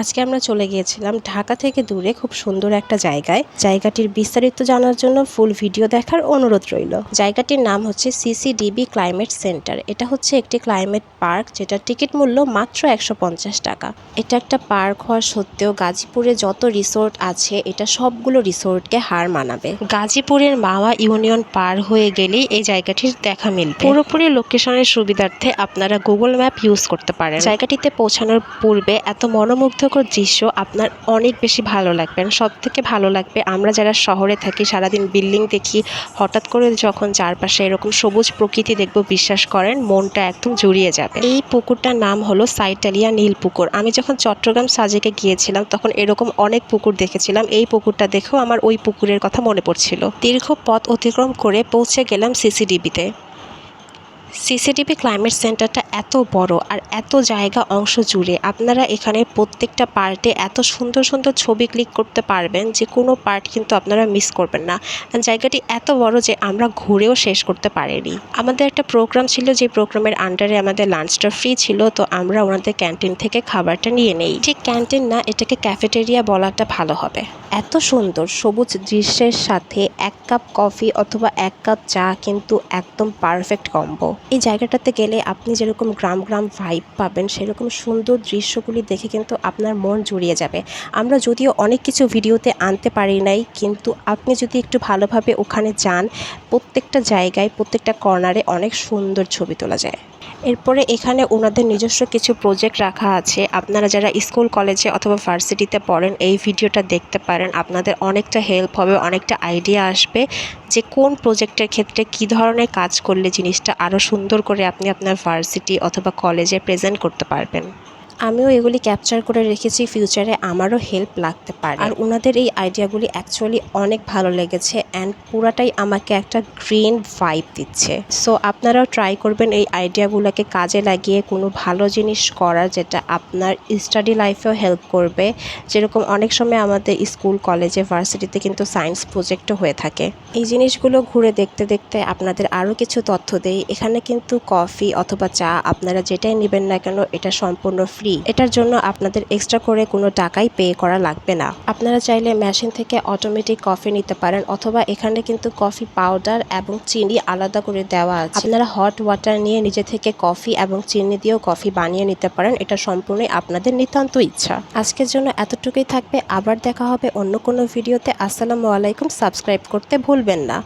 আজকে আমরা চলে গিয়েছিলাম ঢাকা থেকে দূরে খুব সুন্দর একটা জায়গায়। জায়গাটির বিস্তারিত জানার জন্য ফুল ভিডিও দেখার অনুরোধ রইল। জায়গাটির নাম হচ্ছে সিসিডিবি ক্লাইমেট সেন্টার এটা হচ্ছে একটি ক্লাইমেট পার্ক যেটা টিকিট মূল্য মাত্র একশো পঞ্চাশ টাকা। এটা একটা পার্ক হওয়া সত্ত্বেও গাজীপুরে যত রিসোর্ট আছে, এটা সবগুলো রিসোর্টকে হার মানাবে। গাজীপুরের মাওয়া ইউনিয়ন পার হয়ে গেলেই এই জায়গাটির দেখা মিলবে। পুরোপুরি লোকেশনের সুবিধার্থে আপনারা গুগল ম্যাপ ইউজ করতে পারেন। জায়গাটিতে পৌঁছানোর পূর্বে এত মনোমুগ্ধকর দৃশ্য আপনার অনেক বেশি ভালো লাগবে। সব থেকে ভালো লাগবে, আমরা যারা শহরে থাকি, সারাদিন বিল্ডিং দেখি, হঠাৎ করে যখন চারপাশে এরকম সবুজ প্রকৃতি দেখব, বিশ্বাস করেন, মনটা একদম জুড়িয়ে যাবে। এই পুকুরটার নাম হলো সাইটালিয়া নীল পুকুর। আমি যখন চট্টগ্রাম সাজেকে গিয়েছিলাম, তখন এরকম অনেক পুকুর দেখেছিলাম। এই পুকুরটা দেখেও আমার ওই পুকুরের কথা মনে পড়ছিল। দীর্ঘ পথ অতিক্রম করে পৌঁছে গেলাম সিসিডিবিতে। সিসিটিভি ক্লাইমেট সেন্টারটা এত বড় আর এত জায়গা অংশ জুড়ে আপনারা এখানে প্রত্যেকটা পার্টে এত সুন্দর সুন্দর ছবি ক্লিক করতে পারবেন যে কোনো পার্ট কিন্তু আপনারা মিস করবেন না। জায়গাটি এত বড় যে আমরা ঘুরেও শেষ করতে পারিনি। আমাদের একটা প্রোগ্রাম ছিল যে প্রোগ্রামের আন্ডারে আমাদের লাঞ্চটা ফ্রি ছিল, তো আমরা ওনাদের ক্যান্টিন থেকে খাবারটা নিয়ে নেই। ঠিক ক্যান্টিন না, এটাকে ক্যাফেটেরিয়া বলাটা ভালো হবে। এত সুন্দর সবুজ দৃশ্যের সাথে এক কাপ কফি অথবা এক কাপ চা কিন্তু একদম পারফেক্ট কম্বো এই জায়গাটাতে গেলে আপনি যেরকম গ্রাম গ্রাম ভাইব পাবেন, সেরকম সুন্দর দৃশ্যগুলি দেখে কিন্তু আপনার মন জুড়িয়ে যাবে। আমরা যদিও অনেক কিছু ভিডিওতে আনতে পারি নাই, কিন্তু আপনি যদি একটু ভালোভাবে ওখানে যান, প্রত্যেকটা জায়গায়, প্রত্যেকটা কর্নারে অনেক সুন্দর ছবি তোলা যায়। এরপরে এখানে ওনাদের নিজস্ব কিছু প্রজেক্ট রাখা আছে। আপনারা যারা স্কুল, কলেজে অথবা ভার্সিটিতে পড়েন, এই ভিডিওটা দেখতে পারেন। আপনাদের অনেকটা হেল্প হবে, অনেকটা আইডিয়া আসবে যে কোন প্রজেক্টের ক্ষেত্রে কি ধরনের কাজ করলে জিনিসটা আরও সুন্দর করে আপনি আপনার ভার্সিটি অথবা কলেজে প্রেজেন্ট করতে পারবেন। আমিও এগুলি ক্যাপচার করে রেখেছি ফিউচারে আমারও হেল্প লাগতে পারে। আর ওনাদের এই আইডিয়াগুলি অ্যাকচুয়ালি অনেক ভালো লেগেছে অ্যান্ড পুরাটাই আমাকে একটা গ্রিন ভাইব দিচ্ছে। সো আপনারাও ট্রাই করবেন এই আইডিয়াগুলোকে কাজে লাগিয়ে কোনো ভালো জিনিস করার যেটা আপনার স্টাডি লাইফেও হেল্প করবে। যেরকম অনেক সময় আমাদের স্কুল কলেজে ভার্সিটিতে কিন্তু সায়েন্স প্রজেক্টও হয়ে থাকে। এই জিনিসগুলো ঘুরে দেখতে দেখতে আপনাদের আরও কিছু তথ্য দেই। এখানে কিন্তু কফি অথবা চা আপনারা যেটাই নেবেন না কেন, এটা সম্পূর্ণ ফ্রি এটার জন্য আপনাদের এক্সট্রা করে কোনো টাকাই পে করা লাগবে না। আপনারা চাইলে মেশিন থেকে অটোমেটিক কফি নিতে পারেন অথবা এখানে কিন্তু কফি পাউডার এবং চিনি আলাদা করে দেওয়া আছে। আপনারা হট ওয়াটার নিয়ে নিজে থেকে কফি এবং চিনি দিয়েও কফি বানিয়ে নিতে পারেন। এটা সম্পূর্ণই আপনাদের নিতান্ত ইচ্ছা। আজকের জন্য এতটুকুই থাকবে। আবার দেখা হবে অন্য কোনো ভিডিওতে আসসালামু আলাইকুম। সাবস্ক্রাইব করতে ভুলবেন না।